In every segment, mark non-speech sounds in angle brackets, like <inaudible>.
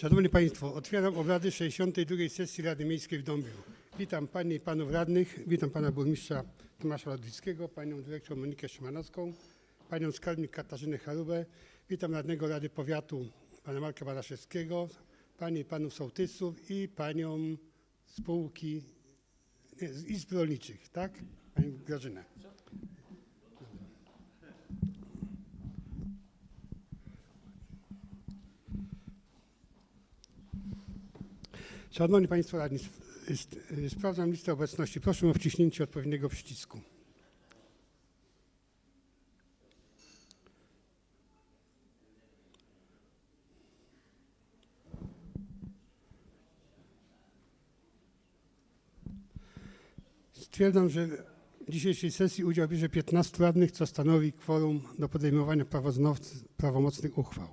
Szanowni Państwo, otwieram obrady 62. sesji Rady Miejskiej w Dąbiu. Witam Panie i Panów Radnych, witam Pana Burmistrza Tomasza Lodwickiego, Panią Dyrektor Monikę Szymanowską, Panią Skarbnik Katarzynę Charubę, witam Radnego Rady Powiatu Pana Marka Baraszewskiego, Panie i Panów Sołtysów i Panią spółki nie, z Izb Rolniczych, tak? Panią Grażynę. Szanowni Państwo Radni, sprawdzam listę obecności. Proszę o wciśnięcie odpowiedniego przycisku. Stwierdzam, że w dzisiejszej sesji udział bierze 15 radnych, co stanowi kworum do podejmowania prawomocnych uchwał.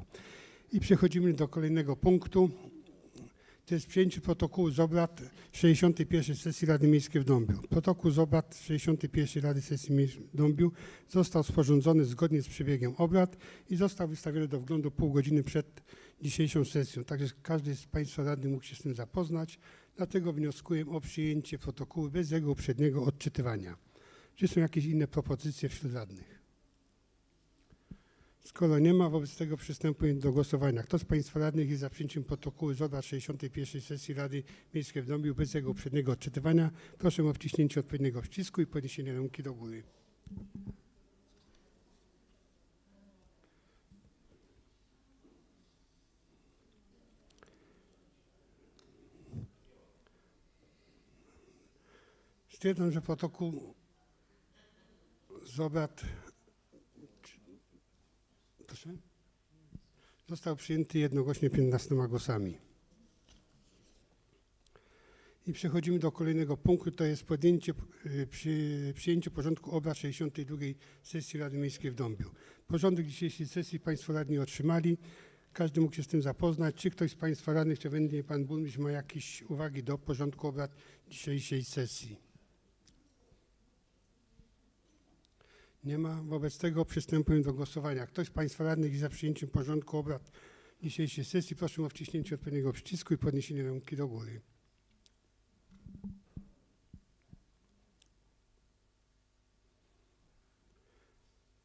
I przechodzimy do kolejnego punktu. To jest przyjęcie protokołu z obrad 61. sesji Rady Miejskiej w Dąbiu. Protokół z obrad 61. Rady Sesji Miejskiej w Dąbiu został sporządzony zgodnie z przebiegiem obrad i został wystawiony do wglądu pół godziny przed dzisiejszą sesją. Także każdy z Państwa radnych mógł się z tym zapoznać. Dlatego wnioskuję o przyjęcie protokołu bez jego uprzedniego odczytywania. Czy są jakieś inne propozycje wśród radnych? Skoro nie ma, wobec tego przystępujemy do głosowania. Kto z Państwa radnych jest za przyjęciem protokołu z obrad 61. sesji Rady Miejskiej w Dąbiu bez jego uprzedniego odczytywania? Proszę o wciśnięcie odpowiedniego przycisku i podniesienie ręki do góry. Stwierdzam, że protokół z obrad Został przyjęty jednogłośnie 15 głosami. I przechodzimy do kolejnego punktu, to jest podjęcie, y, przy, przyjęcie porządku obrad 62. sesji Rady Miejskiej w Dąbiu. Porządek dzisiejszej sesji Państwo radni otrzymali. Każdy mógł się z tym zapoznać. Czy ktoś z Państwa radnych, czy będzie Pan Burmistrz ma jakieś uwagi do porządku obrad dzisiejszej sesji? Nie ma. Wobec tego przystępujemy do głosowania. Ktoś z Państwa radnych jest za przyjęciem porządku obrad dzisiejszej sesji, proszę o wciśnięcie odpowiedniego przycisku i podniesienie ręki do góry.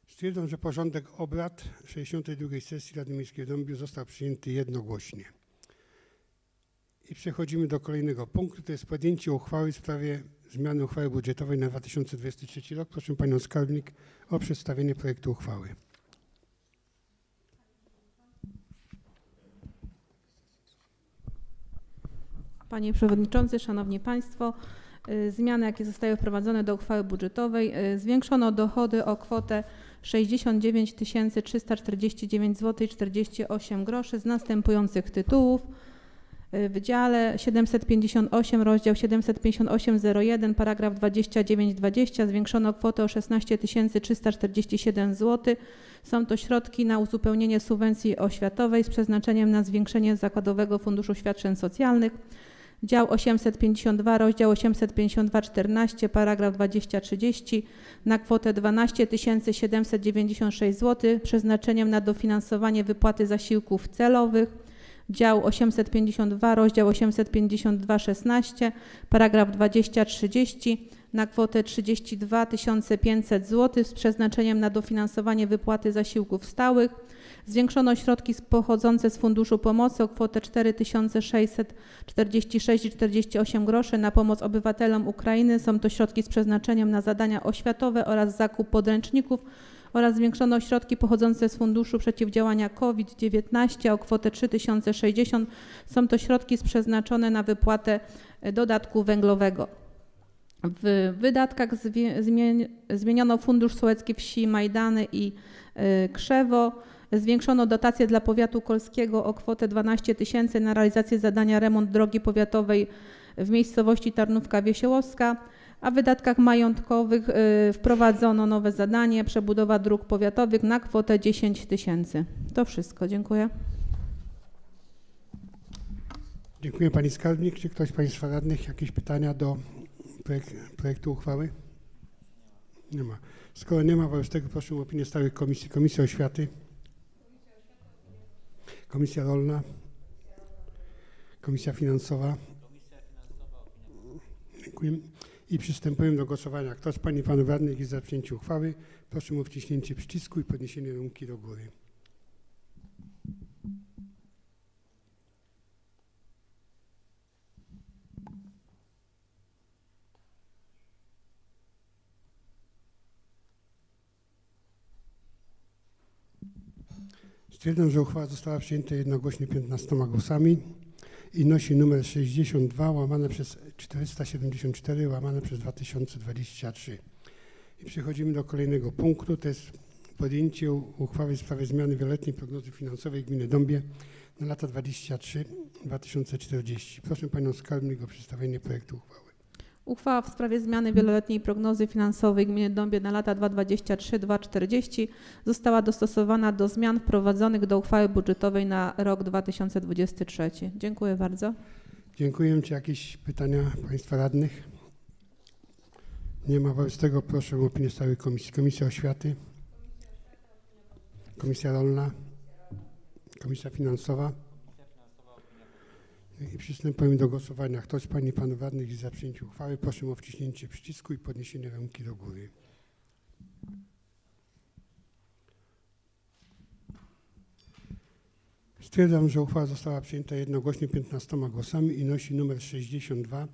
Stwierdzam, że porządek obrad 62. sesji Rady Miejskiej w Dąbiu został przyjęty jednogłośnie. I przechodzimy do kolejnego punktu, to jest podjęcie uchwały w sprawie zmiany uchwały budżetowej na 2023 rok. Proszę Panią Skarbnik o przedstawienie projektu uchwały. Panie Przewodniczący, Szanowni Państwo, y, zmiany, jakie zostały wprowadzone do uchwały budżetowej, y, zwiększono dochody o kwotę 69 349 zł 48 groszy z następujących tytułów. Y, W dziale 758, rozdział 758.01, paragraf 2920 zwiększono kwotę o 16 347 zł. Są to środki na uzupełnienie subwencji oświatowej z przeznaczeniem na zwiększenie Zakładowego Funduszu Świadczeń Socjalnych. Dział 852, rozdział 852.14, paragraf 2030 na kwotę 12 796 zł przeznaczeniem na dofinansowanie wypłaty zasiłków celowych. Dział 852, rozdział 852.16, paragraf 2030 na kwotę 32 500 zł z przeznaczeniem na dofinansowanie wypłaty zasiłków stałych. Zwiększono środki pochodzące z Funduszu Pomocy o kwotę 4646,48 groszy na pomoc obywatelom Ukrainy. Są to środki z przeznaczeniem na zadania oświatowe oraz zakup podręczników oraz zwiększono środki pochodzące z Funduszu Przeciwdziałania COVID-19 o kwotę 3060. Są to środki przeznaczone na wypłatę e, dodatku węglowego. W wydatkach zmieniono Fundusz Sołecki Wsi Majdany i y, Krzewo. Zwiększono dotację dla powiatu kolskiego o kwotę 12 tysięcy na realizację zadania remont drogi powiatowej w miejscowości Tarnówka Wiesiołowska, a w wydatkach majątkowych y, wprowadzono nowe zadanie przebudowa dróg powiatowych na kwotę 10 tysięcy. To wszystko. Dziękuję. Dziękuję Pani Skarbnik. Czy ktoś z Państwa radnych jakieś pytania do projek- projektu uchwały? Nie ma. Skoro nie ma, wobec tego proszę o opinię stałych komisji. Komisja Oświaty. Komisja Rolna. Komisja Finansowa. Dziękuję. I przystępujemy do głosowania. Kto z Pań i Panów Radnych jest za przyjęciem uchwały, proszę o wciśnięcie przycisku i podniesienie ręki do góry. Stwierdzam, że uchwała została przyjęta jednogłośnie 15 głosami i nosi numer 62 łamane przez 474 łamane przez 2023. I przechodzimy do kolejnego punktu, to jest podjęcie uchwały w sprawie zmiany wieloletniej prognozy finansowej gminy Dąbie na lata 23-2040. Proszę Panią Skarbnik o przedstawienie projektu uchwały. Uchwała w sprawie zmiany wieloletniej prognozy finansowej gminy Dąbie na lata 2023-2040 została dostosowana do zmian wprowadzonych do uchwały budżetowej na rok 2023. Dziękuję bardzo. Dziękuję. Czy jakieś pytania Państwa radnych? Nie ma. Wobec tego proszę o opinię stałej komisji. Komisja Oświaty, Komisja Rolna, Komisja Finansowa. I przystępujemy do głosowania. Kto z Pań i Panów Radnych jest za przyjęciem uchwały, proszę o wciśnięcie przycisku i podniesienie ręki do góry. Stwierdzam, że uchwała została przyjęta jednogłośnie 15 głosami i nosi numer 62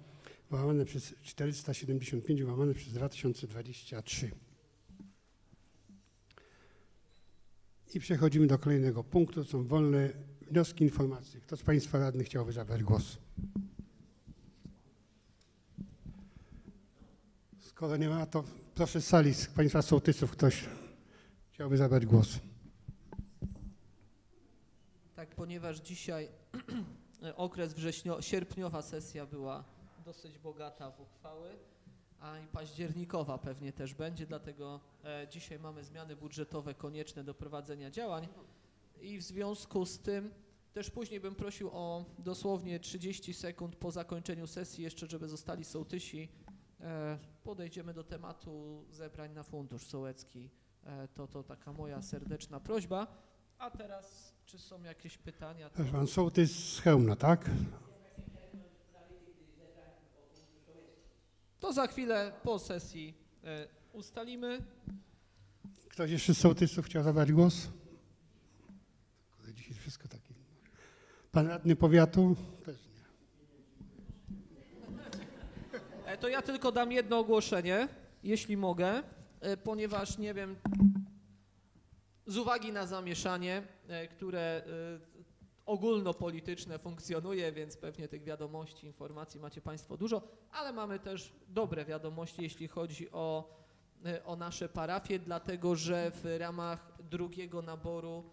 łamane przez 475 łamane przez 2023. I przechodzimy do kolejnego punktu. Są wolne wnioski, informacje. Kto z Państwa radnych chciałby zabrać głos? Skoro nie ma, to proszę z sali, z Państwa sołtysów ktoś chciałby zabrać głos. Tak, ponieważ dzisiaj <clears throat> okres wrześnio, sierpniowa sesja była dosyć bogata w uchwały, a i październikowa pewnie też będzie, dlatego e, dzisiaj mamy zmiany budżetowe konieczne do prowadzenia działań i w związku z tym też później bym prosił o dosłownie 30 sekund po zakończeniu sesji jeszcze, żeby zostali sołtysi. E, podejdziemy do tematu zebrań na fundusz sołecki. E, to, to taka moja serdeczna prośba. A teraz, czy są jakieś pytania? Pan sołtys z Chełmna, tak? To za chwilę po sesji e, ustalimy. Ktoś jeszcze z sołtysów chciał zabrać głos? Kurde, Dzisiaj wszystko takie. Pan radny powiatu? Też nie. E, To ja tylko dam jedno ogłoszenie, jeśli mogę, e, ponieważ nie wiem, z uwagi na zamieszanie, e, które ogólnopolityczne funkcjonuje, więc pewnie tych wiadomości, informacji macie Państwo dużo, ale mamy też dobre wiadomości, jeśli chodzi o, o nasze parafie, dlatego że w ramach drugiego naboru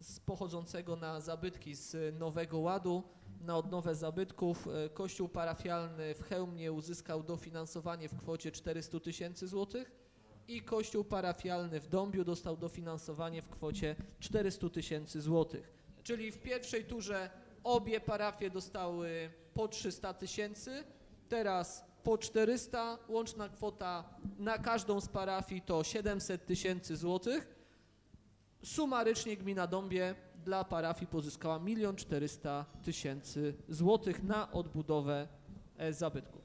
z pochodzącego na zabytki z Nowego Ładu, na odnowę zabytków, e, kościół parafialny w Chełmie uzyskał dofinansowanie w kwocie 400 tysięcy złotych i kościół parafialny w Dąbiu dostał dofinansowanie w kwocie 400 tysięcy złotych. Czyli w pierwszej turze obie parafie dostały po 300 tysięcy, teraz po 400, łączna kwota na każdą z parafii to 700 tysięcy złotych. Sumarycznie gmina Dąbie dla parafii pozyskała 1 400 tysięcy złotych na odbudowę e, zabytków.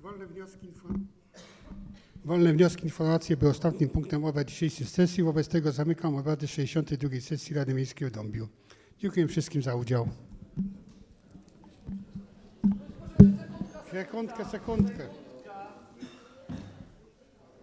Wolne wnioski, Wolne wnioski, informacje były ostatnim punktem obrad dzisiejszej sesji. Wobec tego zamykam obrady 62 sesji Rady Miejskiej w Dąbiu. Dziękuję wszystkim za udział. Секундка, секундка.